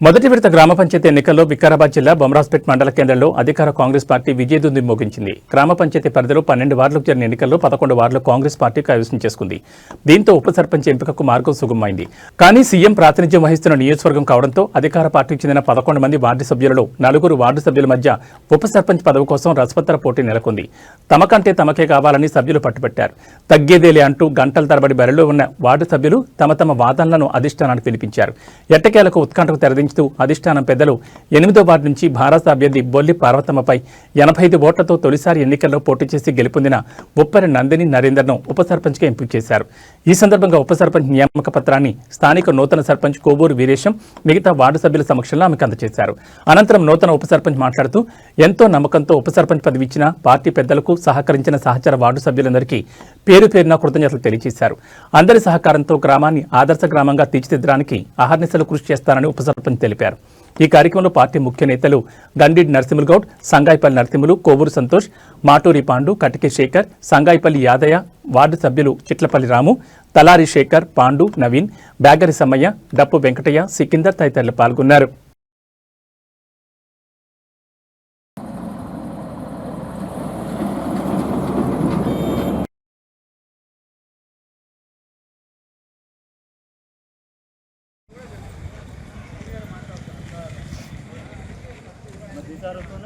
మొదటి విడత గ్రామ పంచాయతీ ఎన్నికల్లో వికారాబాద్ జిల్లా బొమరాజ్పేట్ మండల కేంద్రంలో అధికార కాంగ్రెస్ పార్టీ విజయదుంది మోగించింది. గ్రామ పంచాయతీ పరిధిలో పన్నెండు వార్డులకు జరిగిన ఎన్నికల్లో పదకొండు వార్డులు కాంగ్రెస్ పార్టీ కైవసం చేసుకుంది. దీంతో ఉప సర్పంచ్ ఎంపికకు మార్గం సుగమమైంది కానీ సీఎం ప్రాతినిధ్యం వహిస్తున్న నియోజకవర్గం కావడంతో అధికార పార్టీకి చెందిన పదకొండు మంది వార్డు సభ్యులలో నలుగురు వార్డు సభ్యుల మధ్య ఉప సర్పంచ్ పదవి కోసం రసవత్తర పోటీ నెలకొంది. తమకంటే తమకే కావాలని సభ్యులు పట్టుబట్టారు. తగ్గేదేలే అంటూ గంటల తరబడి బరిలో ఉన్న వార్డు సభ్యులు తమ తమ వాదనలను అధిష్టానానికి వినిపించారు. ఎట్టకేలకు ఉత్కంఠకు తెరదించుతూ అధిష్టానం పెద్దలు ఎనిమిదో వార్డు నుంచి భారత అభ్యర్థి బొల్లి పార్వతమ్మపై ఎనభై ఐదు ఓట్లతో తొలిసారి ఎన్నికల్లో పోటీ చేసి గెలుపొందిన ఉప్పరి నందిని నరేందర్ను ఉప సర్పంచ్గా ఎంపిక చేశారు. ఈ సందర్భంగా ఉప సర్పంచ్ నియామక పత్రాన్ని స్థానిక నూతన సర్పంచ్ కోబూరు వీరేశం మిగతా వార్డు సభ్యుల సమక్షంలో ఆమెకు అందజేశారు అనంతరం నూతన ఉప సర్పంచ్ మాట్లాడుతూ ఎంతో నమ్మకంతో ఉప సర్పంచ్ పదవి ఇచ్చిన పార్టీ పెద్దలకు సహకరించిన సహచర వార్డు సభ్యులందరికీ పేరు పేరున కృతజ్ఞతలు తెలియజేశారు. అందరి సహకారంతో గ్రామాన్ని ఆదర్శ గ్రామంగా తీర్చిదిద్దడానికి అహర్నిశలు కృషి చేస్తానని ఉప సర్పంచ్ తెలిపారు. ఈ కార్యక్రమంలో పార్టీ ముఖ్య నేతలు గండిడ్ నరసింహులు గౌడ్ సంగాయిపల్లి నరసింహులు కోవూరు సంతోష్ మాటూరి పాండు కటికే శేఖర్ సంగాయిపల్లి యాదయ్య వార్డు సభ్యులు చిట్లపల్లి రాము తలారి శేఖర్ పాండు నవీన్ బ్యాగరి సమ్మయ్య డప్పు వెంకటయ్య సికిందర్ తదితరులు పాల్గొన్నారు.